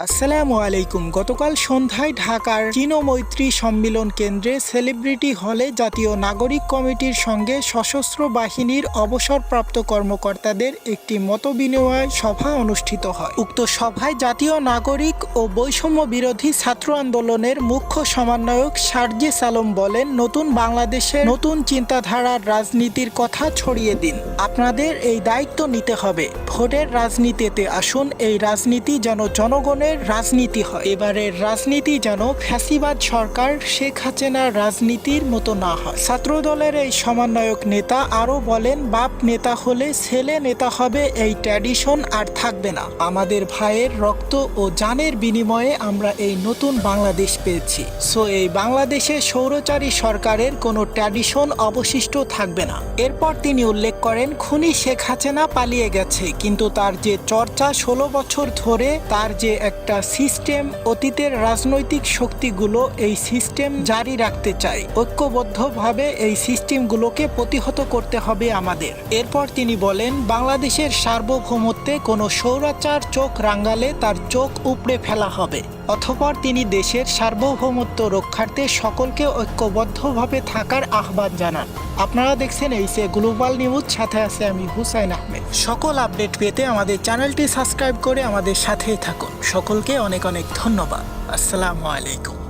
আসসালামু আলাইকুম। গতকাল সন্ধ্যায় ঢাকার চীন মৈত্রী সম্মিলন কেন্দ্রে সেলিব্রিটি হলে জাতীয় নাগরিক কমিটির সঙ্গে সশস্ত্র বাহিনীর অবসরপ্রাপ্ত কর্মকর্তাদের একটি মতবিনিময় সভা অনুষ্ঠিত হয়। উক্ত সভায় জাতীয় নাগরিক ও বৈষম্য বিরোধী ছাত্র আন্দোলনের মুখ্য সমন্বয়ক সার্জিস আলম বলেন, নতুন বাংলাদেশে নতুন চিন্তাধারার রাজনীতির কথা ছড়িয়ে দিন। আপনাদের এই দায়িত্ব নিতে হবে। ভোটের রাজনীতিতে আসুন। এই রাজনীতি যেন জনগণের রাজনীতি হয়। এবারের রাজনীতি যেন ফ্যাসিবাদ সরকার শেখ হাসিনার রাজনীতির মতো না হয়। ছাত্রদলের এই সমন্বয়ক নেতা আরও বলেন, বাপ নেতা হলে ছেলে নেতা হবে এই ট্র্যাডিশন আর থাকবে না। আমাদের ভাইয়ের রক্ত ও জানের বিনিময়ে আমরা এই নতুন বাংলাদেশ পেয়েছি। সো এই বাংলাদেশে সৌরচারী সরকারের কোনো ট্র্যাডিশন অবশিষ্ট থাকবে না। এরপর তিনি উল্লেখ করেন, খুনি শেখ হাসিনা পালিয়ে গেছে, কিন্তু তার যে চর্চা ষোলো বছর ধরে, তার যে একটা সিস্টেম অতীতের রাজনৈতিক শক্তিগুলো এই সিস্টেম জারি রাখতে চায়। ঐক্যবদ্ধভাবে এই সিস্টেমগুলোকে প্রতিহত করতে হবে আমাদের। এরপর তিনি বলেন, বাংলাদেশের সার্বভৌমত্বে কোনো সৌরাচার চোখ রাঙ্গালে তার চোখ উপড়ে ফেলা হবে। অথপর তিনি দেশের সার্বভৌমত্ব রক্ষার্থে সকলকে ঐক্যবদ্ধভাবে থাকার আহ্বান জানান। আপনারা দেখছেন এই সে গ্লোবাল নিউজ, সাথে আছে আমি হুসাইন আহমেদ। সকল আপডেট পেতে আমাদের চ্যানেলটি সাবস্ক্রাইব করে আমাদের সাথেই থাকুন। সকলকে অনেক অনেক ধন্যবাদ। আসসালামু আলাইকুম।